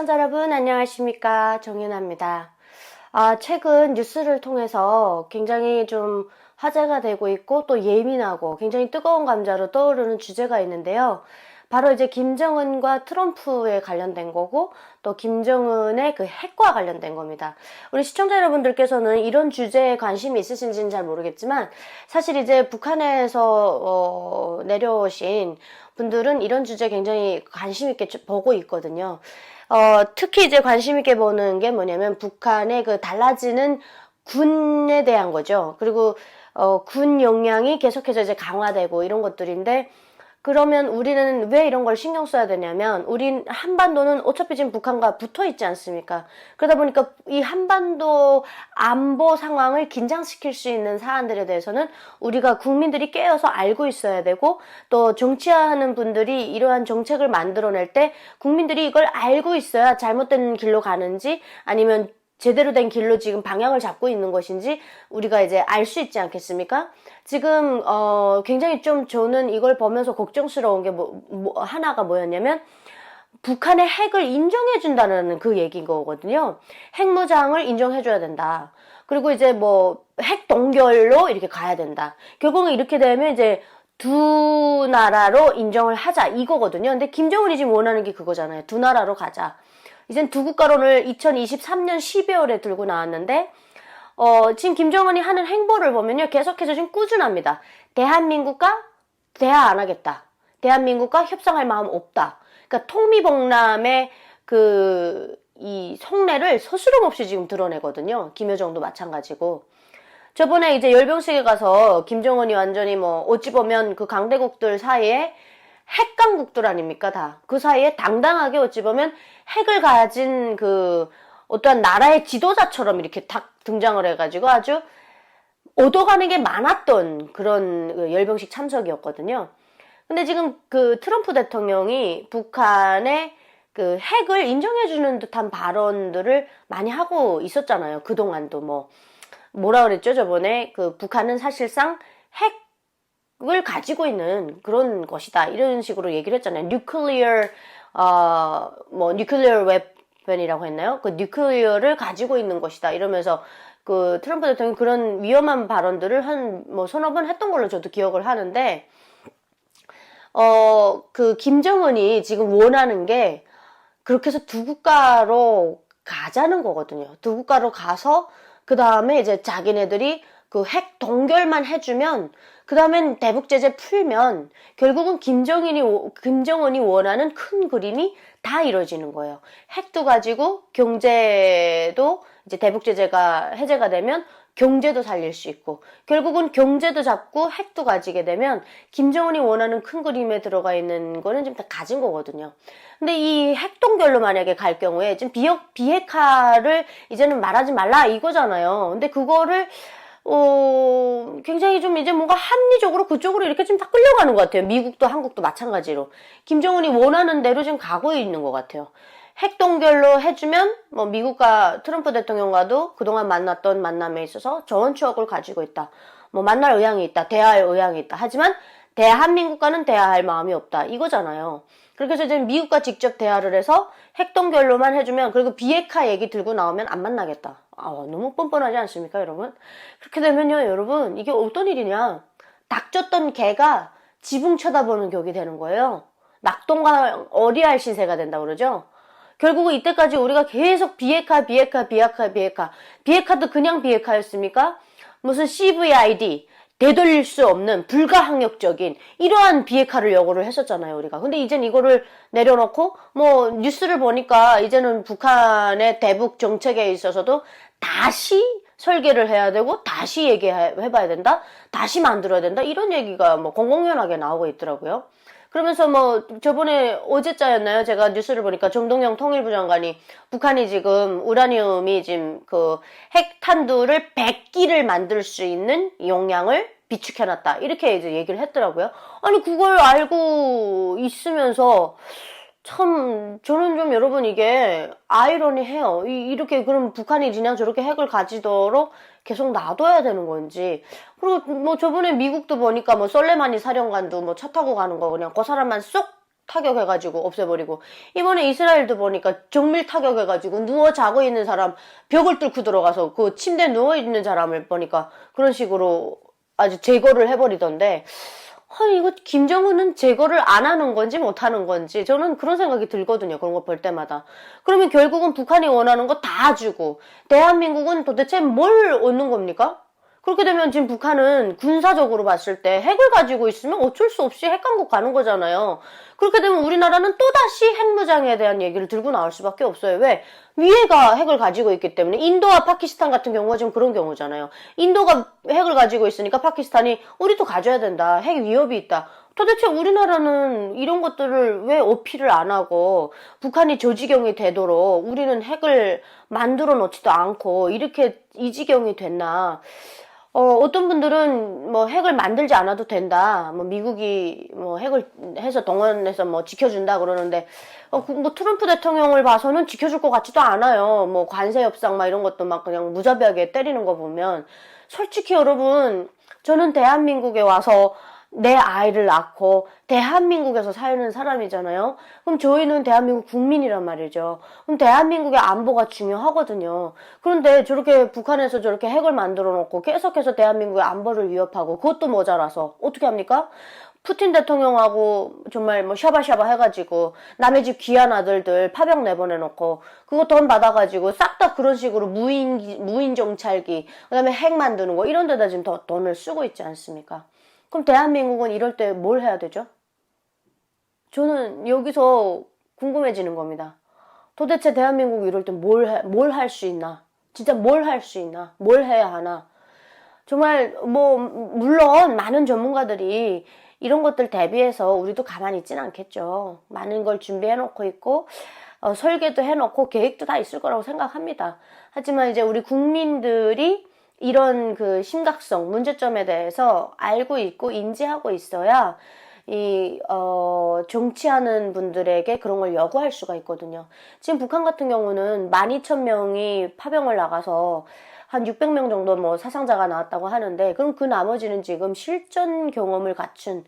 시청자 여러분 안녕하십니까 정윤아입니다. 아, 최근 뉴스를 통해서 굉장히 좀 화제가 되고 있고 또 예민하고 굉장히 뜨거운 감자로 떠오르는 주제가 있는데요. 바로 이제 김정은과 트럼프에 관련된 거고 또 김정은의 그 핵과 관련된 겁니다. 우리 시청자 여러분들께서는 이런 주제에 관심이 있으신지는 잘 모르겠지만 사실 이제 북한에서 어, 내려오신 분들은 이런 주제 굉장히 관심 있게 쭉 보고 있거든요. 어, 특히 이제 관심 있게 보는 게 뭐냐면 북한의 그 달라지는 군에 대한 거죠. 그리고 어, 군 역량이 계속해서 이제 강화되고 이런 것들인데 그러면 우리는 왜 이런 걸 신경 써야 되냐면 우린 한반도는 어차피 지금 북한과 붙어 있지 않습니까? 그러다 보니까 이 한반도 안보 상황을 긴장시킬 수 있는 사안들에 대해서는 우리가 국민들이 깨어서 알고 있어야 되고 또 정치하는 분들이 이러한 정책을 만들어낼 때 국민들이 이걸 알고 있어야 잘못된 길로 가는지 아니면 제대로 된 길로 지금 방향을 잡고 있는 것인지 우리가 이제 알 수 있지 않겠습니까? 지금 어 굉장히 좀 저는 이걸 보면서 걱정스러운 게 뭐, 뭐 하나가 뭐였냐면 북한의 핵을 인정해 준다는 그 얘기인 거거든요. 핵무장을 인정해 줘야 된다. 그리고 이제 뭐 핵 동결로 이렇게 가야 된다. 결국은 이렇게 되면 이제 두 나라로 인정을 하자 이거거든요. 근데 김정은이 지금 원하는 게 그거잖아요. 두 나라로 가자. 이젠 두 국가론을 2023년 12월에 들고 나왔는데 어, 지금 김정은이 하는 행보를 보면요. 계속해서 지금 꾸준합니다. 대한민국과 대화 안 하겠다. 대한민국과 협상할 마음 없다. 그러니까 통미봉남의 그, 이 속내를 서스럼 없이 지금 드러내거든요. 김여정도 마찬가지고. 저번에 이제 열병식에 가서 김정은이 완전히 뭐, 어찌 보면 그 강대국들 사이에 핵강국들 아닙니까, 다. 그 사이에 당당하게 어찌 보면 핵을 가진 그 어떠한 나라의 지도자처럼 이렇게 딱 등장을 해가지고 아주 얻어가는 게 많았던 그런 그 열병식 참석이었거든요. 근데 지금 그 트럼프 대통령이 북한의 그 핵을 인정해주는 듯한 발언들을 많이 하고 있었잖아요. 그동안도 뭐, 뭐라 그랬죠? 저번에 그 북한은 사실상 핵 을 가지고 있는 그런 것이다 이런 식으로 얘기를 했잖아요. 뉴클리어 어뭐 뉴클리어 웨펀이라고 했나요? 그 뉴클리어를 가지고 있는 것이다 이러면서 그 트럼프 대통령이 그런 위험한 발언들을 한 뭐 서너 번 했던 걸로 저도 기억을 하는데 어 그 김정은이 지금 원하는 게 그렇게 해서 두 국가로 가자는 거거든요. 두 국가로 가서 그 다음에 이제 자기네들이 그 핵 동결만 해주면 그 다음엔 대북 제재 풀면 결국은 김정인이 김정은이 원하는 큰 그림이 다 이루어지는 거예요. 핵도 가지고 경제도 이제 대북 제재가 해제가 되면 경제도 살릴 수 있고 결국은 경제도 잡고 핵도 가지게 되면 김정은이 원하는 큰 그림에 들어가 있는 거는 지금 다 가진 거거든요. 근데 이 핵동결로 만약에 갈 경우에 지금 비핵 비핵화를 이제는 말하지 말라 이거잖아요. 근데 그거를 어, 굉장히 좀 이제 뭔가 합리적으로 그쪽으로 이렇게 좀 다 끌려가는 것 같아요. 미국도 한국도 마찬가지로. 김정은이 원하는 대로 지금 가고 있는 것 같아요. 핵동결로 해주면 뭐 미국과 트럼프 대통령과도 그동안 만났던 만남에 있어서 좋은 추억을 가지고 있다. 뭐 만날 의향이 있다. 대화할 의향이 있다. 하지만 대한민국과는 대화할 마음이 없다. 이거잖아요. 그렇게 해서 이제 미국과 직접 대화를 해서 핵동 결로만 해주면 그리고 비핵화 얘기 들고 나오면 안 만나겠다. 아, 너무 뻔뻔하지 않습니까, 여러분? 그렇게 되면요, 여러분, 이게 어떤 일이냐. 닥쳤던 개가 지붕 쳐다보는 격이 되는 거예요. 낙동과 어리할 신세가 된다 그러죠? 결국은 이때까지 우리가 계속 비핵화, 비핵화, 비핵화, 비핵화. 비핵화도 그냥 비핵화였습니까? 무슨 CVID, 되돌릴 수 없는 불가항력적인 이러한 비핵화를 요구를 했었잖아요, 우리가. 근데 이젠 이거를 내려놓고 뭐 뉴스를 보니까 이제는 북한의 대북 정책에 있어서도 다시 설계를 해야 되고 다시 얘기해 봐야 된다, 다시 만들어야 된다 이런 얘기가 뭐 공공연하게 나오고 있더라고요. 그러면서 뭐 저번에 어제자였나요? 제가 뉴스를 보니까 정동영 통일부 장관이 북한이 지금 우라늄이 지금 그 핵탄두를 100기를 만들 수 있는 용량을 비축해놨다. 이렇게 이제 얘기를 했더라고요. 아니 그걸 알고 있으면서 참 저는 좀 여러분 이게 아이러니해요. 이, 렇게 그럼 북한이 그냥 저렇게 핵을 가지도록 계속 놔둬야 되는 건지. 그리고 뭐 저번에 미국도 보니까 뭐 솔레마니 사령관도 뭐 차 타고 가는 거 그냥 그 사람만 쏙 타격해가지고 없애버리고. 이번에 이스라엘도 보니까 정밀 타격해가지고 누워 자고 있는 사람 벽을 뚫고 들어가서 그 침대에 누워 있는 사람을 보니까 그런 식으로 아주 제거를 해버리던데 아니 이거 김정은은 제거를 안 하는 건지 못 하는 건지 저는 그런 생각이 들거든요. 그런 거 볼 때마다. 그러면 결국은 북한이 원하는 거 다 주고 대한민국은 도대체 뭘 얻는 겁니까? 그렇게 되면 지금 북한은 군사적으로 봤을 때 핵을 가지고 있으면 어쩔 수 없이 핵 강국 가는 거잖아요. 그렇게 되면 우리나라는 또다시 핵무장에 대한 얘기를 들고 나올 수밖에 없어요. 왜? 위에가 핵을 가지고 있기 때문에 인도와 파키스탄 같은 경우가 지금 그런 경우잖아요. 인도가 핵을 가지고 있으니까 파키스탄이 우리도 가져야 된다. 핵 위협이 있다. 도대체 우리나라는 이런 것들을 왜 어필을 안 하고 북한이 저 지경이 되도록 우리는 핵을 만들어 놓지도 않고 이렇게 이 지경이 됐나. 어, 어떤 분들은 뭐 핵을 만들지 않아도 된다. 뭐 미국이 뭐 핵을 해서 동원해서 뭐 지켜준다 그러는데 어, 그뭐 트럼프 대통령을 봐서는 지켜줄 것 같지도 않아요. 뭐 관세 협상 막 이런 것도 막 그냥 무자비하게 때리는 거 보면 솔직히 여러분 저는 대한민국에 와서 내 아이를 낳고 대한민국에서 사는 사람이잖아요. 그럼 저희는 대한민국 국민이란 말이죠. 그럼 대한민국의 안보가 중요하거든요. 그런데 저렇게 북한에서 저렇게 핵을 만들어 놓고 계속해서 대한민국의 안보를 위협하고 그것도 모자라서 어떻게 합니까? 푸틴 대통령하고 정말 뭐 샤바샤바 해가지고 남의 집 귀한 아들들 파병 내보내놓고 그거 돈 받아가지고 싹 다 그런 식으로 무인 무인 정찰기 그다음에 핵 만드는 거 이런 데다 지금 더 돈을 쓰고 있지 않습니까? 그럼 대한민국은 이럴 때 뭘 해야 되죠? 저는 여기서 궁금해지는 겁니다. 도대체 대한민국이 이럴 때 뭘, 뭘 할 수 있나? 진짜 뭘 할 수 있나? 뭘 해야 하나? 정말, 뭐, 물론 많은 전문가들이 이런 것들 대비해서 우리도 가만히 있진 않겠죠. 많은 걸 준비해 놓고 있고, 어, 설계도 해 놓고 계획도 다 있을 거라고 생각합니다. 하지만 이제 우리 국민들이 이런 그 심각성, 문제점에 대해서 알고 있고 인지하고 있어야 이, 어, 정치하는 분들에게 그런 걸 요구할 수가 있거든요. 지금 북한 같은 경우는 12,000명이 파병을 나가서 한 600명 정도 뭐 사상자가 나왔다고 하는데, 그럼 그 나머지는 지금 실전 경험을 갖춘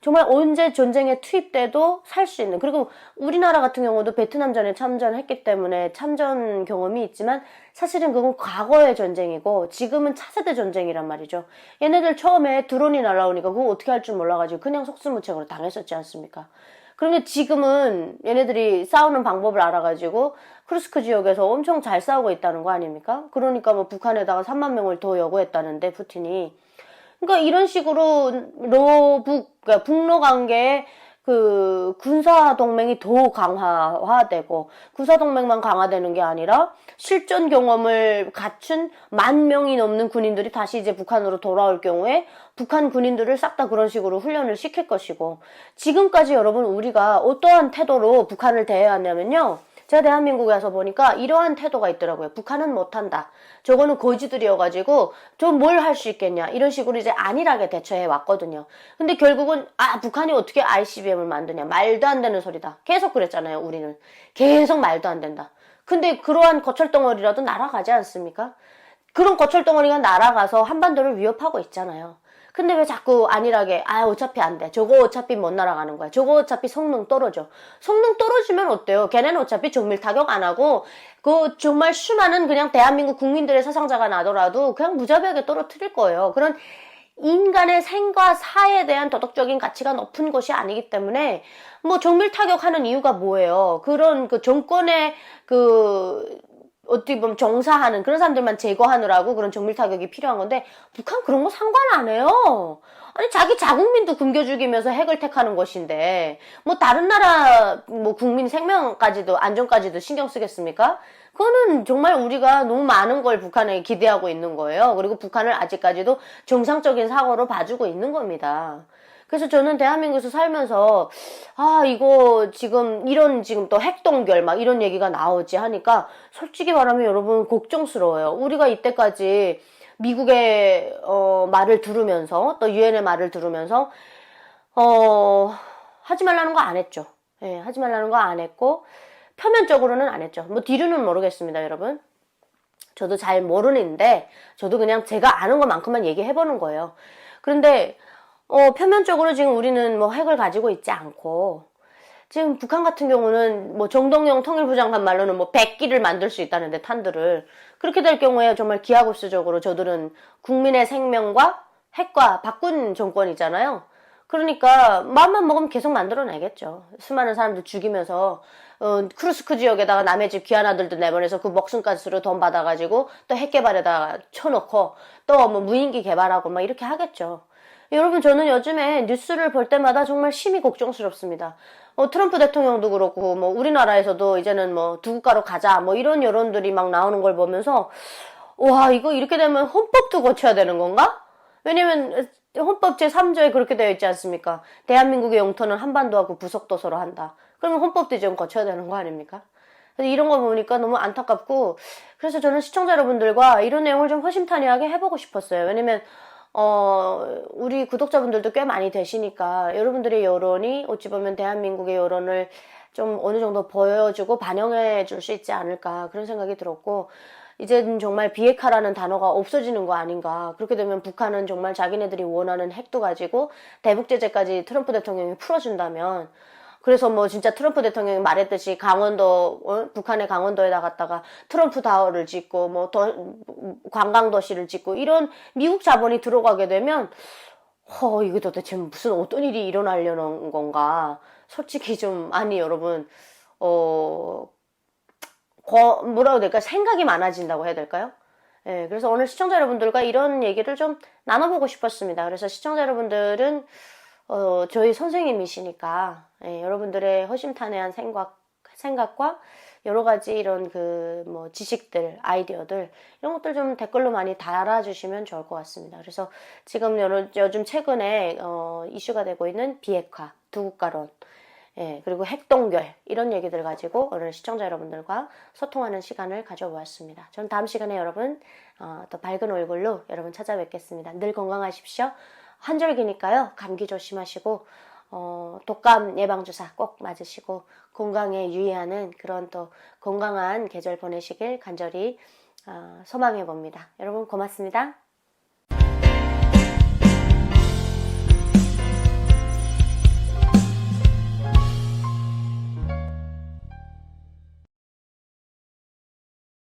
정말 언제 전쟁에 투입돼도 살 수 있는 그리고 우리나라 같은 경우도 베트남전에 참전했기 때문에 참전 경험이 있지만 사실은 그건 과거의 전쟁이고 지금은 차세대 전쟁이란 말이죠. 얘네들 처음에 드론이 날라오니까 그거 어떻게 할 줄 몰라가지고 그냥 속수무책으로 당했었지 않습니까? 그런데 지금은 얘네들이 싸우는 방법을 알아가지고 크루스크 지역에서 엄청 잘 싸우고 있다는 거 아닙니까? 그러니까 뭐 북한에다가 3만 명을 더 요구했다는데 푸틴이 그러니까 이런 식으로 로북 그러니까 북로 관계에 그 군사 동맹이 더 강화되고 군사 동맹만 강화되는 게 아니라 실전 경험을 갖춘 만 명이 넘는 군인들이 다시 이제 북한으로 돌아올 경우에 북한 군인들을 싹 다 그런 식으로 훈련을 시킬 것이고 지금까지 여러분 우리가 어떠한 태도로 북한을 대해왔냐면요. 제가 대한민국에 와서 보니까 이러한 태도가 있더라고요. 북한은 못한다. 저거는 거지들이어가지고 좀 뭘 할 수 있겠냐. 이런 식으로 이제 안일하게 대처해 왔거든요. 근데 결국은 아 북한이 어떻게 ICBM을 만드냐. 말도 안 되는 소리다. 계속 그랬잖아요. 우리는. 계속 말도 안 된다. 근데 그러한 거철덩어리라도 날아가지 않습니까? 그런 거철덩어리가 날아가서 한반도를 위협하고 있잖아요. 근데 왜 자꾸 안일하게 아 어차피 안 돼. 저거 어차피 못 날아가는 거야. 저거 어차피 성능 떨어져. 성능 떨어지면 어때요? 걔네는 어차피 정밀 타격 안 하고 그 정말 수많은 그냥 대한민국 국민들의 사상자가 나더라도 그냥 무자비하게 떨어뜨릴 거예요. 그런 인간의 생과 사에 대한 도덕적인 가치가 높은 것이 아니기 때문에 뭐 정밀 타격하는 이유가 뭐예요? 그런 그 정권의 그 어떻게 보면 정사하는 그런 사람들만 제거하느라고 그런 정밀 타격이 필요한 건데 북한 그런 거 상관 안 해요. 아니 자기 자국민도 굶겨 죽이면서 핵을 택하는 것인데 뭐 다른 나라 뭐 국민 생명까지도 안전까지도 신경 쓰겠습니까? 그거는 정말 우리가 너무 많은 걸 북한에 기대하고 있는 거예요. 그리고 북한을 아직까지도 정상적인 사고로 봐주고 있는 겁니다. 그래서 저는 대한민국에서 살면서 아 이거 지금 이런 지금 또 핵동결 막 이런 얘기가 나오지 하니까 솔직히 말하면 여러분 걱정스러워요. 우리가 이때까지 미국의 어, 말을 들으면서 또 유엔의 말을 들으면서 어 하지 말라는 거 안 했죠. 예, 하지 말라는 거 안 했고 표면적으로는 안 했죠. 뭐 뒤로는 모르겠습니다, 여러분. 저도 잘 모르는데 저도 그냥 제가 아는 것만큼만 얘기해 보는 거예요. 그런데 어, 표면적으로 지금 우리는 뭐 핵을 가지고 있지 않고, 지금 북한 같은 경우는 뭐 정동영 통일부 장관 말로는 뭐 100기를 만들 수 있다는데 탄들을 그렇게 될 경우에 정말 기하급수적으로 저들은 국민의 생명과 핵과 바꾼 정권이잖아요. 그러니까 마음만 먹으면 계속 만들어내겠죠. 수많은 사람들 죽이면서 어, 크루스크 지역에다가 남의 집 귀한 아들들 내보내서 그 먹순가스로 돈 받아가지고 또 핵 개발에다가 쳐놓고 또 뭐 무인기 개발하고 막 이렇게 하겠죠. 여러분 저는 요즘에 뉴스를 볼 때마다 정말 심히 걱정스럽습니다. 어, 트럼프 대통령도 그렇고 뭐 우리나라에서도 이제는 뭐 두 국가로 가자 뭐 이런 여론들이 막 나오는 걸 보면서 와 이거 이렇게 되면 헌법도 고쳐야 되는 건가? 왜냐면 헌법 제3조에 그렇게 되어 있지 않습니까? 대한민국의 영토는 한반도하고 부속도서로 한다. 그러면 헌법도 좀 고쳐야 되는 거 아닙니까? 이런 거 보니까 너무 안타깝고 그래서 저는 시청자 여러분들과 이런 내용을 좀 허심탄회하게 해보고 싶었어요. 왜냐면 어, 우리 구독자분들도 꽤 많이 되시니까 여러분들의 여론이 어찌 보면 대한민국의 여론을 좀 어느 정도 보여주고 반영해 줄 수 있지 않을까 그런 생각이 들었고 이제는 정말 비핵화라는 단어가 없어지는 거 아닌가. 그렇게 되면 북한은 정말 자기네들이 원하는 핵도 가지고 대북 제재까지 트럼프 대통령이 풀어준다면 그래서 뭐 진짜 트럼프 대통령이 말했듯이 강원도 어? 북한의 강원도에다 갔다가 트럼프 타워를 짓고 뭐 더 관광 도시를 짓고 이런 미국 자본이 들어가게 되면 허 이게 도대체 무슨 어떤 일이 일어나려는 건가 솔직히 좀 아니 여러분 어 거, 뭐라고 될까 생각이 많아진다고 해야 될까요? 예, 그래서 오늘 시청자 여러분들과 이런 얘기를 좀 나눠보고 싶었습니다. 그래서 시청자 여러분들은 어, 저희 선생님이시니까 예, 여러분들의 허심탄회한 생각, 생각과 여러 가지 이런 그 뭐 지식들, 아이디어들 이런 것들 좀 댓글로 많이 달아주시면 좋을 것 같습니다. 그래서 지금 여러, 요즘 최근에 어, 이슈가 되고 있는 비핵화, 두국가론, 예, 그리고 핵동결 이런 얘기들 가지고 오늘 시청자 여러분들과 소통하는 시간을 가져보았습니다. 저는 다음 시간에 여러분 어, 더 밝은 얼굴로 여러분 찾아뵙겠습니다. 늘 건강하십시오. 한절기니까요. 감기 조심하시고 어, 독감 예방주사 꼭 맞으시고 건강에 유의하는 그런 또 건강한 계절 보내시길 간절히 어, 소망해 봅니다. 여러분 고맙습니다.